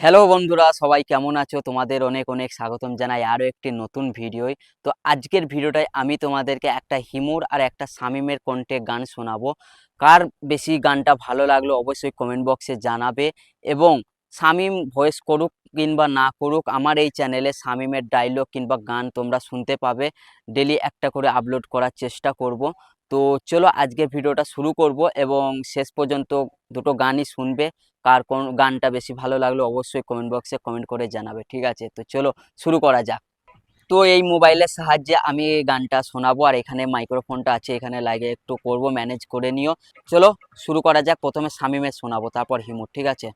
Hello বন্ধুরা, সবাই কেমন আছো? তোমাদের অনেক অনেক স্বাগতম জানাই আরও একটি নতুন ভিডিওয়। তো আজকের ভিডিওটায় আমি তোমাদেরকে একটা হিমুর আর একটা শামিমের কণ্ঠে গান শোনাবো। কার বেশি গানটা ভালো লাগল অবশ্যই কমেন্ট বক্সে জানাবে এবং শামিম ভয়েস করুক কিংবা না করুক, আমার এই চ্যানেলে শামিমের ডায়লগ কিংবা গান তোমরা শুনতে পাবে। ডেলি একটা করে আপলোড করার চেষ্টা করব। তো চলো আজকের ভিডিওটা শুরু করব এবং শেষ পর্যন্ত দুটো গানই শুনবে। কার কোন গানটা বেশি ভালো লাগল অবশ্যই কমেন্ট বক্সে কমেন্ট করে জানাবে ঠিক আছে? তো চলো শুরু করা যাক। তো এই মোবাইলের সাহায্যে আমি এই গানটা শোনাবো আর এখানে মাইক্রোফোনটা আছে এখানে লাগে একটু করব ম্যানেজ করে নিও। চলো শুরু করা যাক প্রথমে শামিমের শোনাবো তারপর হিমুর ঠিক আছে?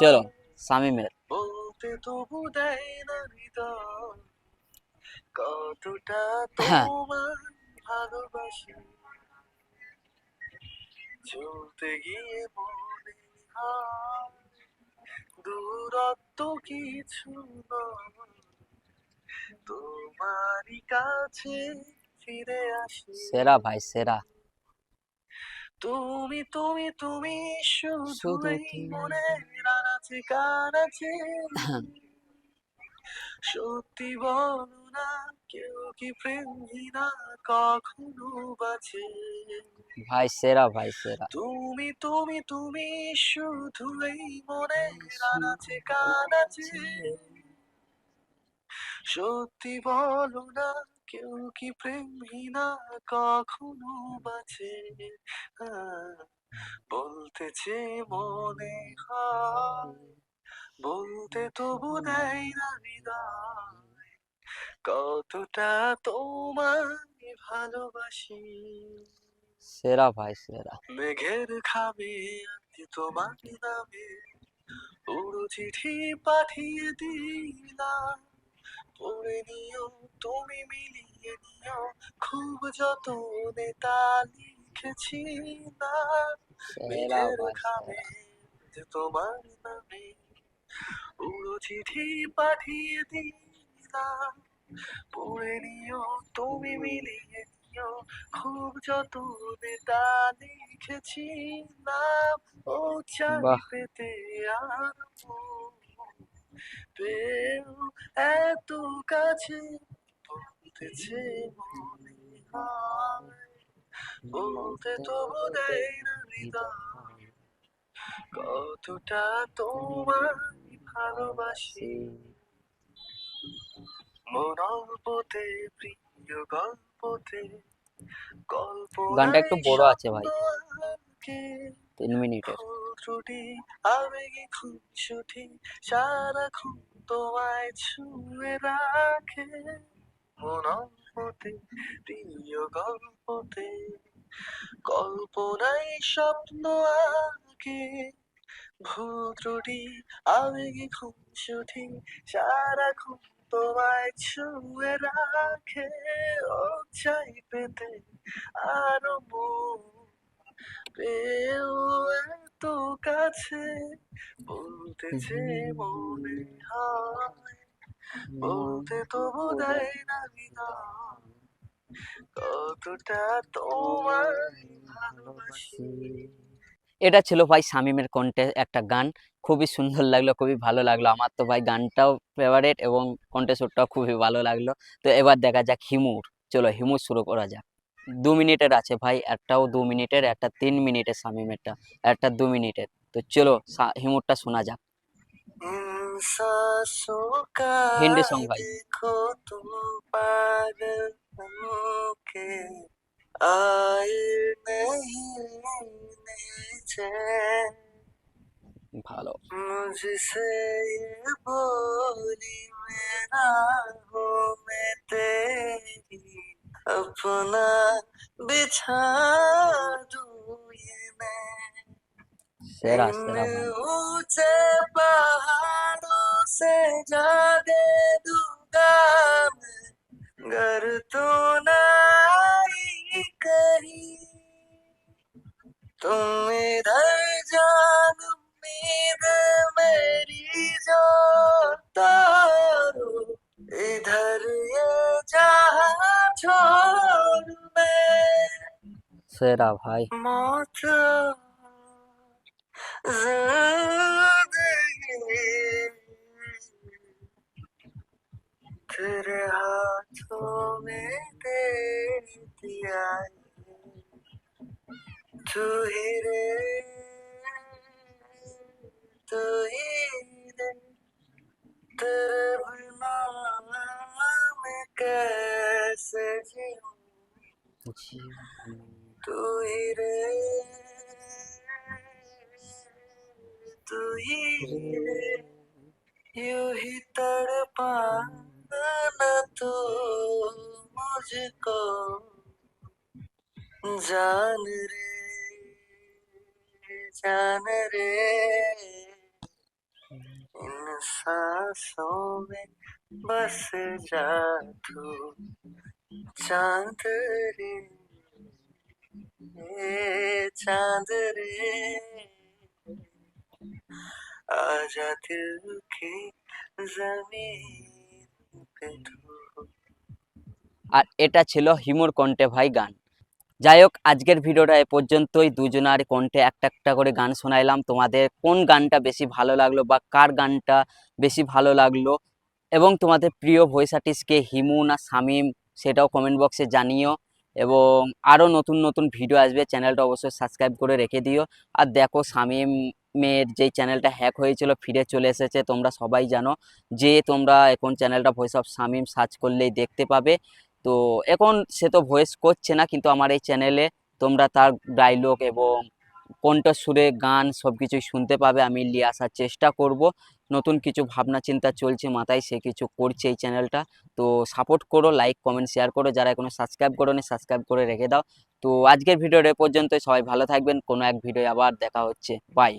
চলো শামিমের। বলতে তবু দেয় না হৃদয়। কতটা হ্যাঁ। তোমার ভালোবাসি? চলতে গিয়ে মনে দূরত্ব কিছু তোমারই কাছে ফিরে আসি। সেরা ভাই সেরা। তুমি তুমি তুমি শুধু। মনে রানাচে কানাচে। সত্যি বলো না কেউ কি প্রেমহীনা কখনো বাঁচে? ভাই সেরা ভাই সেরা। তুমি তুমি তুমি শুধু এই মনে রানাচে কানাচে। সত্যি বলো না কেউ কি প্রেমহীনা কখনো বাঁচে? বলতেছে মনে হয় বলতে তবু দেয় না কতটা তোমায় ভালোবাসি। সেরা ভাই সেরা। মেঘের খাবে তোমার নামে। পুরো চিঠি পাঠিয়ে দিলাম। পড়ে নিও তুমি মিলিয়ে নিও। খুব যতনে তা লিখেছি না মেঘের খাবে তোমার নামে। পুরো চিঠি পাঠিয়ে দিলাম। পড়ে নিও তুমি মিলিয়ে নিও। খুব যতনে তা লিখেছি নাম ও পেতে আর পেও এত কাছে বলতেছে মনে হয়। বলতে তবু দেয় না হৃদয়। কতটা তোমায় ভালোবাসি। প্রিয় গল্পতে গল্প গানটা একটু বড় আছে ভাই। তিন মিনিটের। ত্রুটি আবেগে খুঁজুটি সারাক্ষণ তোমায় ছুঁয়ে রাখে। মন অল্পতে প্রিয় গল্পতে কল্পনায় স্বপ্ন আঁকে। ভূত্রুটি আবেগে খুঁজুটি সারাক্ষণ তোমায় ছুঁয়ে রাখে ও চাই পেতে। আরও পেও এত কাছে বলতেছে মনে হয়, বলতে তবু দেয় না কতটা তোমায় ভালোবাসি। এটা ছিল ভাই শামিমের কন্টে একটা গান। খুবই সুন্দর লাগল খুবই ভালো লাগল। আমার তো ভাই গানটাও ফেভারেট এবং কন্টেস্টটাও খুবই ভালো লাগল। তো এবার দেখা যাক হিমুর। চলো হিমুর শুরু করা যাক। দু মিনিটের আছে ভাই একটাও দু মিনিটের একটা তিন মিনিটের শামিমেরটা একটা দু মিনিটের। তো চলো হিমুরটা শোনা যাক। হিন্দি সং ভাই। আইনে ভালো मुझसे अपना बिछा ऊँचे पहाड़ों से जा दे दूँगा मैं घर तू সেরা भाई। तेरे हाथों में दे दिया तू ही रे तू ही रे तेरे बिना मैं कैसे जीऊं? तू ही रे। तू ही रे। यूँ ही तड़पाना तू मुझको। जान रे जान रे। इन सांसों में बस जा तू। चाँद रे। চাঁদ রে আজা আর এটা ছিল হিমুর কণ্ঠে ভাই গান। যাই হোক, আজকের ভিডিওটা এ পর্যন্তই। দুজনার কণ্ঠে একটা একটা করে গান শোনাইলাম। তোমাদের কোন গানটা বেশি ভালো লাগল বা কার গানটা বেশি ভালো লাগল? এবং তোমাদের প্রিয় ভয়েস আর্টিস্টকে হিমু না শামিম, সেটাও কমেন্ট বক্সে জানিও। এবং আরও নতুন নতুন ভিডিও আসবে চ্যানেলটা অবশ্যই সাবস্ক্রাইব করে রেখে দিও। আর দেখো শামিমের যেই চ্যানেলটা হ্যাক হয়েছিল, ফিরে চলে এসেছে, তোমরা সবাই জানো যে তোমরা এখন চ্যানেলটা ভয়েস অফ শামিম সার্চ করলেই দেখতে পাবে। তো এখন সে তো ভয়েস করছে না, কিন্তু আমার এই চ্যানেলে তোমরা তার ডায়লগ এবং কণ্ঠস্বরে গান সব কিছুই শুনতে পাবে। আমি নিয়ে আসার চেষ্টা করব। নতুন কিছু ভাবনা চিন্তা চলছে মাথায়, সে কিছু করছে এই চ্যানেলটা। তো সাপোর্ট করো লাইক কমেন্ট শেয়ার করো। যারা এখনও সাবস্ক্রাইব করো সাবস্ক্রাইব করে রেখে দাও। তো আজকের ভিডিওটা পর্যন্ত সবাই ভালো থাকবেন। কোনো এক ভিডিও আবার দেখা হচ্ছে। বাই